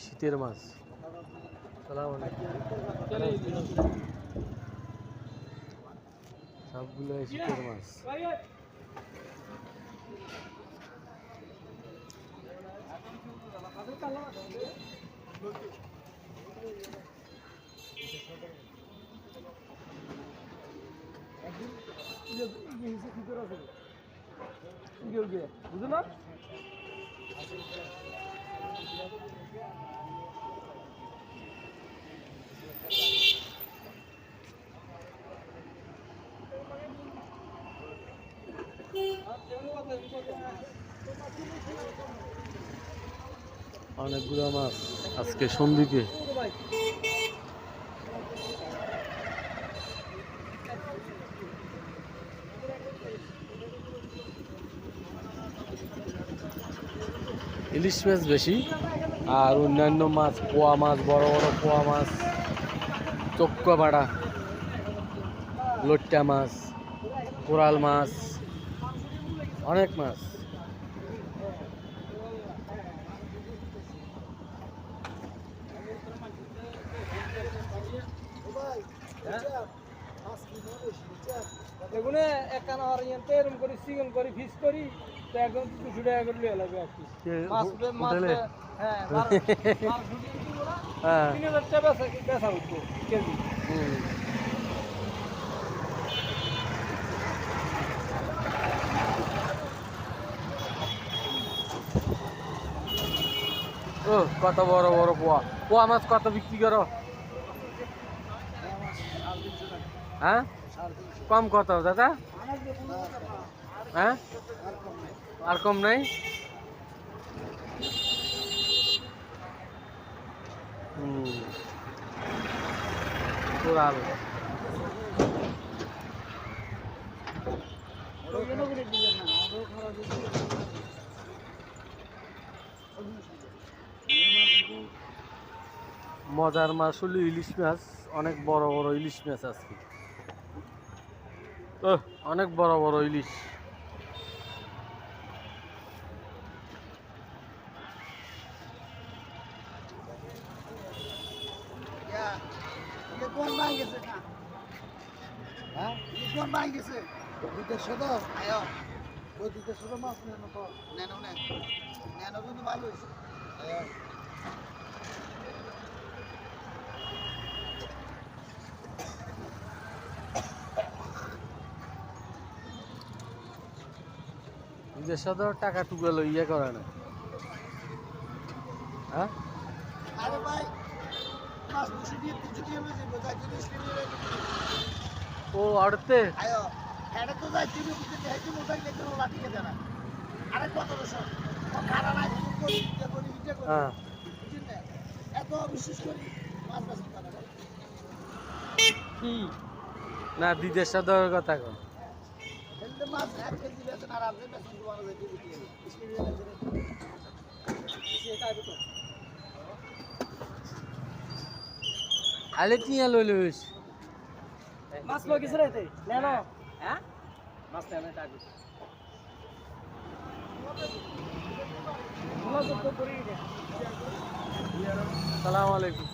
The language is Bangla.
শীতের মাছ। সবগুলো শীতের মাছ। বুঝো না? অনেকগুলো মাছ। আজকে সন্ধিতে ইলিশ মাছ বেশি, আর অন্যান্য মাছ, পোয়া মাছ, বড় বড় পোয়া মাছ চক্কা ভাড়া লট্টা মাছ, কোরাল মাছ, অনেক মাছ। এগুলো একখানা হরিয়ানতে এরকম করি চিকেন করি ফিশ করি। তো একদম দুশো টাকা করে লিয়ে লাগবে আর কি মাছ মাছ হোটেলে? হ্যাঁ হ্যাঁ। তিন হাজার টাকা বেচা বেচা উঠবো কেজি। ও কত বড় বড় পোয়া। পোয়া মাছ কত বিক্রি করো? হ্যাঁ? কম কত দাদা? হ্যাঁ? আর কম নাই? মজার মাছ হলো ইলিশ মাছ অনেক বড় বড় ইলিশ মাছ আজকে অনেক বড় বড় ইলিশ। কোন ভাই গেছে? না হ্যাঁ কোন ভাই গেছে? দুধের সদা আয়। ওই দুধের সদা মাছ নেন তো। নেন নেন। নেন কিন্তু ভালো হয়েছে। নিজের সাথে টাকা টুকা লইয়া করে না। হ্যাঁ? আরে ভাই মাছ দেখতে লাঠি খেতে না। আরে কত বছর খারা নাই আলে তিয়া লই লইস। মাছ লই গেছে নে নেনো হ্যাঁ? মাছ নে আগে সালাম সালাম আলাইকুম।